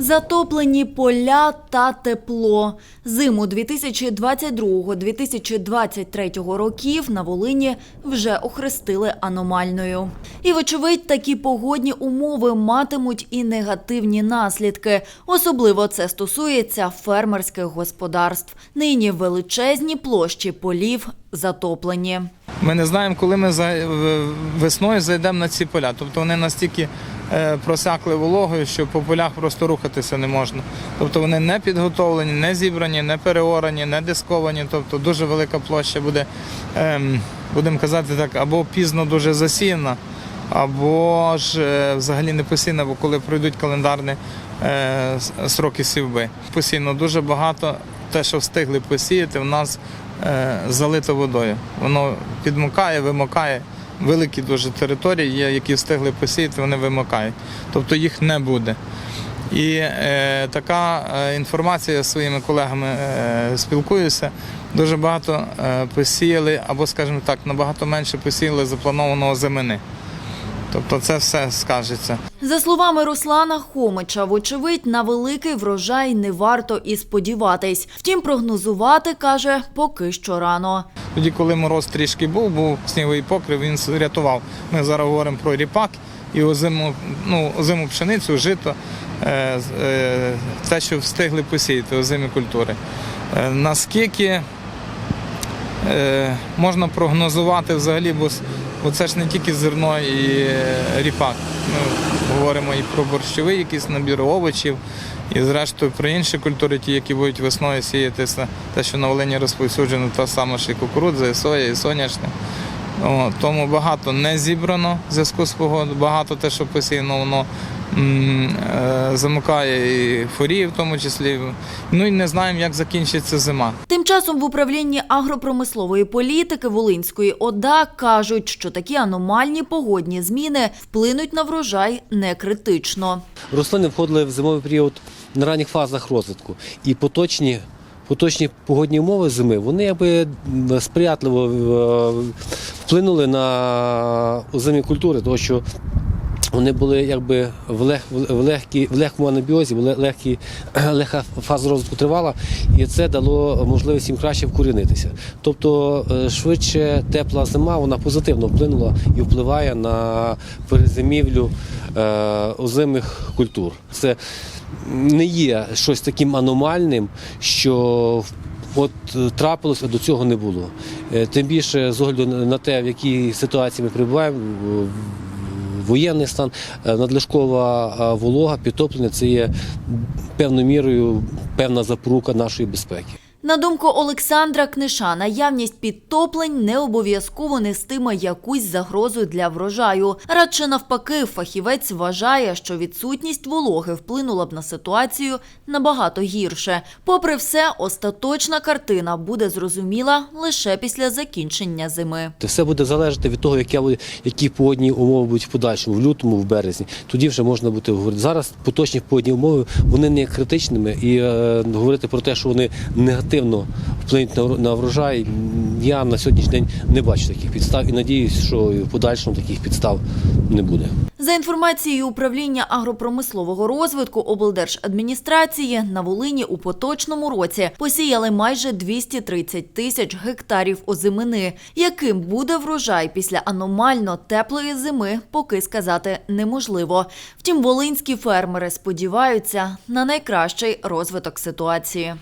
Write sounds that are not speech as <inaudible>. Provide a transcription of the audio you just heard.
Затоплені поля та тепло. Зиму 2022-2023 років на Волині вже охрестили аномальною. І, вочевидь, такі погодні умови матимуть і негативні наслідки. Особливо це стосується фермерських господарств. Нині величезні площі полів затоплені. Ми не знаємо, коли ми весною зайдемо на ці поля. Тобто вони настільки е, просякли вологою, що по полях просто рухатися не можна. Тобто вони не підготовлені, не зібрані, не переорані, не дисковані. Тобто дуже велика площа буде, ем, будемо казати так, або пізно дуже засіяна, або ж е, взагалі не посіяна, бо коли пройдуть календарні е, сроки сівби. Посійно дуже багато те, що встигли посіяти, в нас залито водою. Воно підмокає, вимокає. Великі дуже території є, які встигли посіяти, вони вимокають. Тобто їх не буде. І е, така е, інформація я своїми колегами е, спілкуюся. Дуже багато е, посіяли, або, скажімо так, набагато менше посіяли запланованого зимини. Тобто це все скажеться. За словами Руслана Хомича, вочевидь, на великий врожай не варто і сподіватись. Втім, прогнозувати, каже, поки що рано. Тоді, коли мороз трішки був, був сніговий покрив, він рятував. Ми зараз говоримо про ріпак і озиму, ну, озиму пшеницю, жито, е, е, те, що встигли посіяти, озимі культури. Е, наскільки можна прогнозувати взагалі, бо, це ж не тільки зерно і е, ріпак. Ми говоримо і про борщовий якийсь набір овочів, і зрештою про інші культури, ті, які будуть весною сіятися, те, що на Волині розповсюджено, та сама ж і кукурудза, і соя, і соняшник. Тому багато не зібрано в зв'язку з погодою, багато те, що посіяно, воно е, замикає і фурії в тому числі. Ну і не знаємо, як закінчиться зима. Тим часом в управлінні агропромислової політики Волинської ОДА кажуть, що такі аномальні погодні зміни вплинуть на врожай не критично. Рослини входили в зимовий період на ранніх фазах розвитку. І поточні, поточні погодні умови зими вони якби м, сприятливо е, вплинули на озимі культури, тому що вони були якби в, лег, в, легкі, в легкому анабіозі, легкі, <clears throat> легка фаза розвитку тривала, і це дало можливість їм краще вкорінитися. Тобто е, швидше тепла зима вона позитивно вплинула і впливає на перезимівлю е, озимих культур. Це не є щось таким аномальним, що От е, трапилось, а до цього не було. Тим більше з огляду на те, в якій ситуації ми перебуваємо, воєнний стан, е, надлишкова е, волога, підтоплення це є певною мірою певна запорука нашої безпеки. На думку Олександра Книша, наявність підтоплень не обов'язково нестиме якусь загрозу для врожаю. Радше навпаки, фахівець вважає, що відсутність вологи вплинула б на ситуацію набагато гірше. Попри все, остаточна картина буде зрозуміла лише після закінчення зими. Все буде залежати від того, буде- які погодні умови будуть в подальшому, в лютому, в березні. Тоді вже можна буде говорити. Зараз поточні погодні умови вони не критичними, і е, говорити про те, що вони негативно вплинуть на, врожай, я на сьогоднішній день не бачу таких підстав і надіюсь, що в подальшому таких підстав не буде. За інформацією управління агропромислового розвитку облдержадміністрації на Волині у поточному році посіяли майже 230 тисяч гектарів озимини. Яким буде врожай після аномально теплої зими, поки сказати неможливо. Втім, волинські фермери сподіваються на найкращий розвиток ситуації.